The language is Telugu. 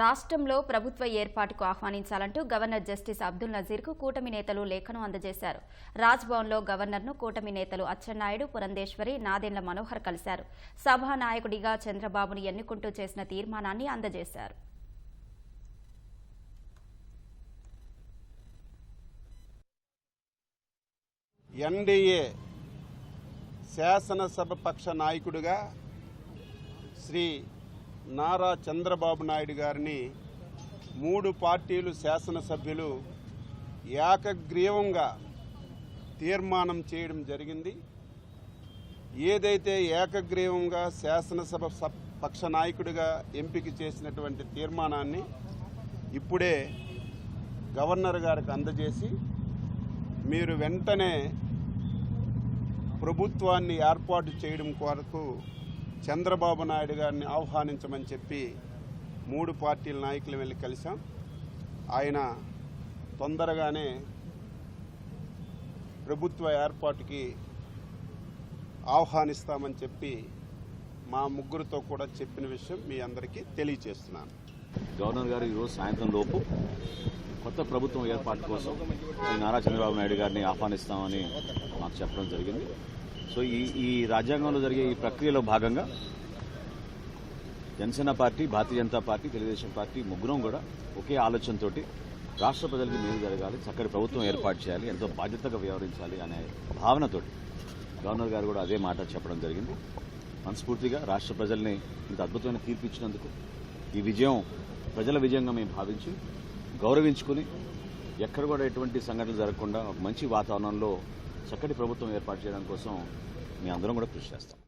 రాష్ట్రంలో ప్రభుత్వ ఏర్పాటుకు ఆహ్వానించాలంటూ గవర్నర్ జస్టిస్ అబ్దుల్ నజీర్కు కూటమి నేతలు లేఖను అందజేశారు. రాజ్భవన్లో గవర్నర్ను కూటమి నేతలు అచ్చెన్నాయుడు పురంధేశ్వరి నాదెండ్ల మనోహర్ కలిశారు. సభానాయకుడిగా చంద్రబాబును ఎన్నుకుంటూ చేసిన తీర్మానాన్ని అందజేశారు. ఎన్డీఏ శాసనసభ పక్ష నాయకుడిగా శ్రీ నారా చంద్రబాబు నాయుడు గారిని మూడు పార్టీలు శాసనసభ్యులు ఏకగ్రీవంగా తీర్మానం చేయడం జరిగింది. ఏదైతే ఏకగ్రీవంగా శాసనసభ పక్ష నాయకుడిగా ఎంపిక చేసినటువంటి తీర్మానాన్ని ఇప్పుడే గవర్నర్ గారికి అందజేసి మీరు వెంటనే ప్రభుత్వాన్ని ఏర్పాటు చేయడం కొరకు చంద్రబాబు నాయుడు గారిని ఆహ్వానించమని చెప్పి మూడు పార్టీల నాయకులు వెళ్ళి కలిసాం ఆయన తొందరగానే ప్రభుత్వ ఏర్పాటుకి ఆహ్వానిస్తామని చెప్పి మా ముగ్గురితో కూడా చెప్పిన విషయం మీ అందరికీ తెలియజేస్తున్నాను గవర్నర్ గారు ఈరోజు సాయంత్రం లోపు కొత్త ప్రభుత్వం ఏర్పాటు కోసం నారా చంద్రబాబు నాయుడు గారిని ఆహ్వానిస్తామని మాకు చెప్పడం జరిగింది. సో ఈ ఈ రాజ్యాంగంలో జరిగే ఈ ప్రక్రియలో భాగంగా Janasena party Bharatiya Janata party Telugu Desam party ముగ్గురం కూడా ఒకే ఆలోచనతోటి రాష్ట్ర ప్రజలకి మేలు జరగాలి చక్కటి ప్రభుత్వం ఏర్పాటు చేయాలి ఎంతో బాధ్యతగా వ్యవహరించాలి అనే భావనతోటి గవర్నర్ గారు కూడా అదే మాట చెప్పడం జరిగింది. మనస్ఫూర్తిగా రాష్ట్ర ప్రజల్ని ఇంత అద్భుతమైన తీర్పు ఇచ్చినందుకు ఈ విజయం ప్రజల విజయంగా మేము భావించి గౌరవించుకుని ఎక్కడ కూడా ఎటువంటి సంఘటనలు జరగకుండా ఒక మంచి వాతావరణంలో చక్కటి ప్రభుత్వం ఏర్పాటు చేయడం కోసం మీ అందరం కూడా కృషి చేస్తాం.